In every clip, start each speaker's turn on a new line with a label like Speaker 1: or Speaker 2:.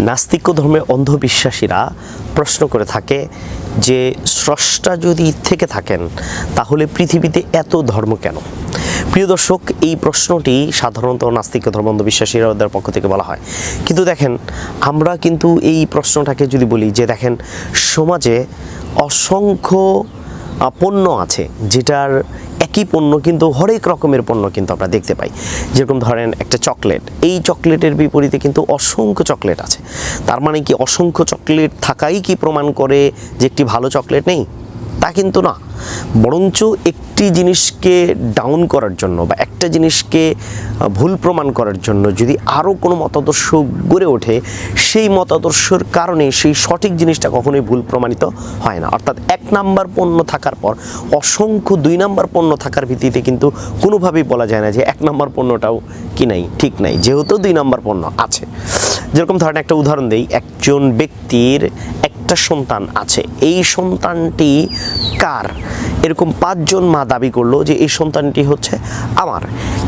Speaker 1: নাস্তিক্য ধর্মের অন্ধবিশ্বাসীরা প্রশ্ন করে থাকে যে, স্রষ্টা যদি থেকে থাকেন, তাহলে পৃথিবীতে এত ধর্ম কেন? প্রিয় দর্শক, এই প্রশ্নটি সাধারণত নাস্তিক্য ধর্ম অন্ধবিশ্বাসীদের পক্ষ থেকে বলা হয়। কিন্তু দেখেন, আমরা কিন্তু এই প্রশ্নটাকে যদি বলি যে, দেখেন, সমাজে অসংখ্য পণ্য আছে, যেটার একই পণ্য কিন্তু হরেক রকমের পণ্য কিন্তু আমরা দেখতে পাই। যেরকম ধরেন একটা চকলেট, এই চকলেটের বিপরীতে কিন্তু অসংখ্য চকলেট আছে। তার মানে কি অসংখ্য চকলেট থাকাই কি প্রমাণ করে যে একটি ভালো চকলেট নেই? তা কিন্তু না। বরঞ্চ একটি জিনিসকে ডাউন করার জন্য বা একটা জিনিসকে ভুল প্রমাণ করার জন্য যদি আরও কোনো মতাদর্শ গড়ে ওঠে সেই মতাদর্শের কারণে সেই সঠিক জিনিসটা কখনোই ভুল প্রমাণিত হয় না। অর্থাৎ এক নাম্বার পণ্য থাকার পর, অসংখ্য দুই নাম্বার পণ্য থাকার ভিত্তিতে কিন্তু কোনোভাবেই বলা যায় না যে এক নাম্বার পণ্যটাও কি নাই, ঠিক নাই, যেহেতু দুই নাম্বার পণ্য আছে। যেরকম ধরেন একটা উদাহরণ দিই, একজন ব্যক্তির একটা সন্তান আছে। এই সন্তানটি কার? এরকম পাঁচজন মা দাবি করল যে এই সন্তানটি হচ্ছে আমার।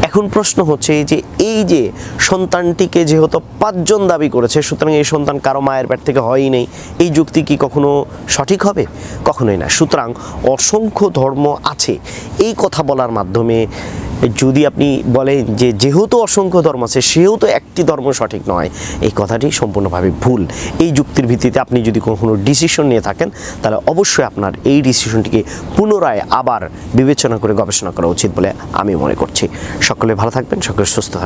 Speaker 1: এখন প্রশ্ন হচ্ছে যে এই যে সন্তানটিকে যেহেতু পাঁচজন দাবি করেছে, সুতরাং এই সন্তান কারও মায়ের পেট থেকে হয়ই নেই। এই যুক্তি কি কখনো সঠিক হবে? কখনোই না। সুতরাং অসংখ্য ধর্ম আছে। এই কথা বলার মাধ্যমে যদি আপনি বলেন যে যেহেতু অসংখ্য ধর্ম আছে, সেহেতু একটি ধর্ম সঠিক নয়, এই কথাটি সম্পূর্ণভাবে ভুল। এই যুক্তির ভিত্তিতে আপনি যদি কোনো ডিসিশন নিয়ে থাকেন, তাহলে অবশ্যই আপনার এই ডিসিশনটিকে পুনরায় আবার বিবেচনা করে গবেষণা করা উচিত বলে আমি মনে করছি। সকলে ভালো থাকবেন, সকলে সুস্থ